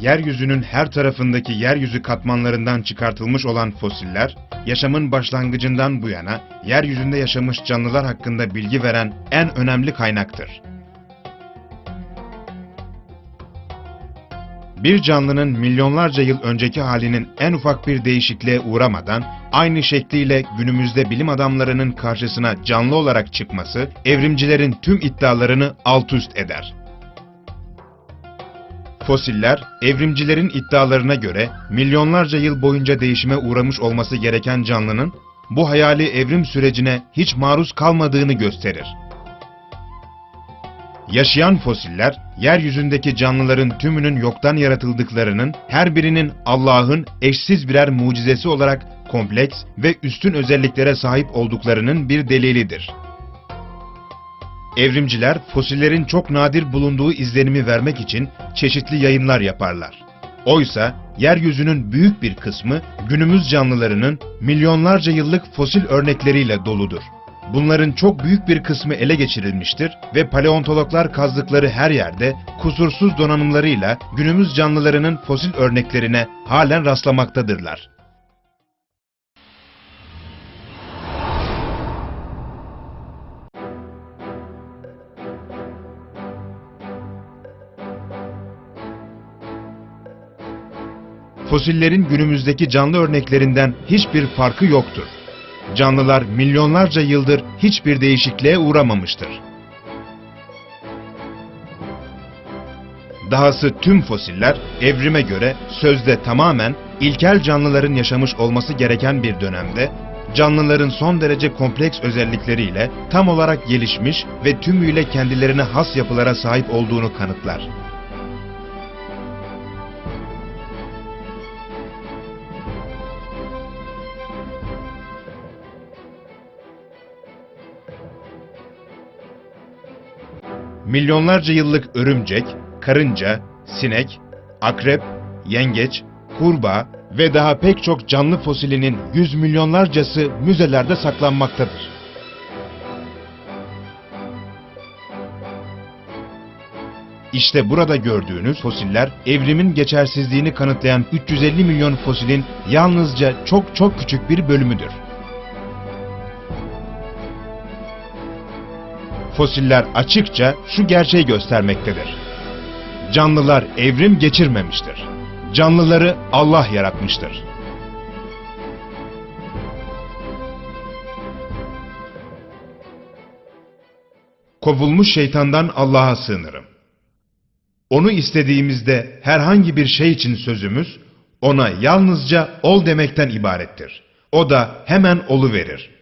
Yeryüzünün her tarafındaki yeryüzü katmanlarından çıkartılmış olan fosiller, yaşamın başlangıcından bu yana yeryüzünde yaşamış canlılar hakkında bilgi veren en önemli kaynaktır. Bir canlının milyonlarca yıl önceki halinin en ufak bir değişikliğe uğramadan aynı şekliyle günümüzde bilim adamlarının karşısına canlı olarak çıkması evrimcilerin tüm iddialarını alt üst eder. Fosiller, evrimcilerin iddialarına göre milyonlarca yıl boyunca değişime uğramış olması gereken canlının bu hayali evrim sürecine hiç maruz kalmadığını gösterir. Yaşayan fosiller, yeryüzündeki canlıların tümünün yoktan yaratıldıklarının, her birinin Allah'ın eşsiz birer mucizesi olarak kompleks ve üstün özelliklere sahip olduklarının bir delilidir. Evrimciler, fosillerin çok nadir bulunduğu izlenimi vermek için çeşitli yayınlar yaparlar. Oysa, yeryüzünün büyük bir kısmı günümüz canlılarının milyonlarca yıllık fosil örnekleriyle doludur. Bunların çok büyük bir kısmı ele geçirilmiştir ve paleontologlar kazdıkları her yerde kusursuz donanımlarıyla günümüz canlılarının fosil örneklerine halen rastlamaktadırlar. Fosillerin günümüzdeki canlı örneklerinden hiçbir farkı yoktur. Canlılar milyonlarca yıldır hiçbir değişikliğe uğramamıştır. Dahası tüm fosiller evrime göre sözde tamamen ilkel canlıların yaşamış olması gereken bir dönemde canlıların son derece kompleks özellikleriyle tam olarak gelişmiş ve tümüyle kendilerine has yapılara sahip olduğunu kanıtlar. Milyonlarca yıllık örümcek, karınca, sinek, akrep, yengeç, kurbağa ve daha pek çok canlı fosilinin yüz milyonlarcası müzelerde saklanmaktadır. İşte burada gördüğünüz fosiller evrimin geçersizliğini kanıtlayan 350 milyon fosilin yalnızca çok çok küçük bir bölümüdür. Fosiller açıkça şu gerçeği göstermektedir. Canlılar evrim geçirmemiştir. Canlıları Allah yaratmıştır. Kovulmuş şeytandan Allah'a sığınırım. Onu istediğimizde herhangi bir şey için sözümüz, ona yalnızca ol demekten ibarettir. O da hemen olu verir.